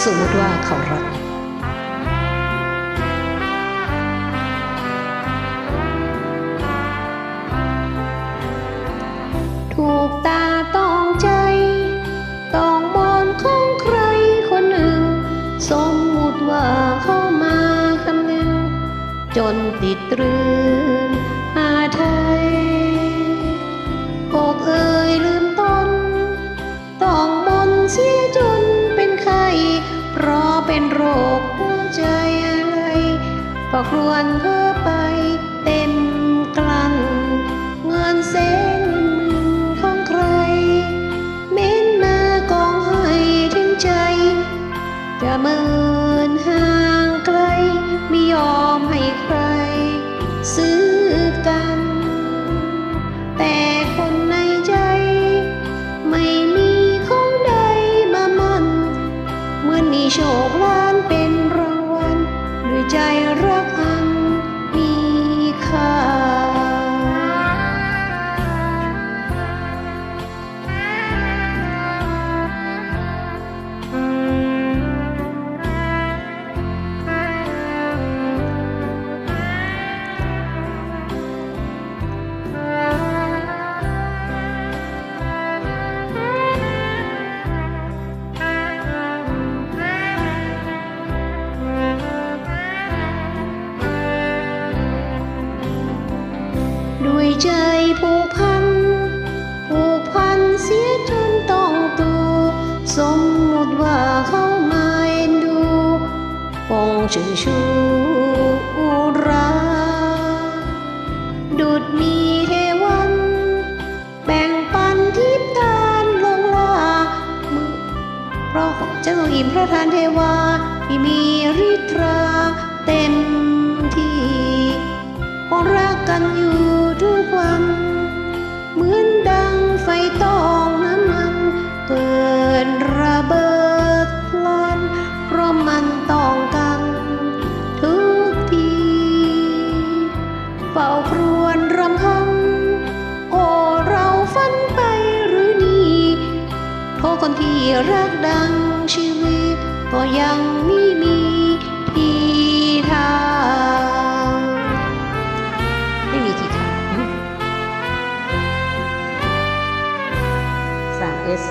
สมมติว่าเขารักถูกตาต้องใจ ต้องมอนของใครคนหนึ่ง สมมุติว่าเข้ามาคำหนึ่งจนติดตรึง ครวญเพ้อไปเต็มกลันเงินเส้นของใคร เม้นมากองให้ถึงใจ จะเมินห่างไกล ไม่ยอมให้ใคร ซื้อกัน แต่คนในใจ ไม่มีของใดมามันเหมือนมีโชคลา ใจผูกพัน ผูกพันเสียจนต้องตัว สมมติว่าเขามาเอ็นดูคงชื่อชูราดุดมีเทวัน แบ่งปันทิพทานลงลามือเพราะเจ้าอิ่มพระทานเทวาที่มีฤทธรา คนที่รักดังชีวิต ก็ยังไม่มีทีทางไม่มีทีทางสามเอส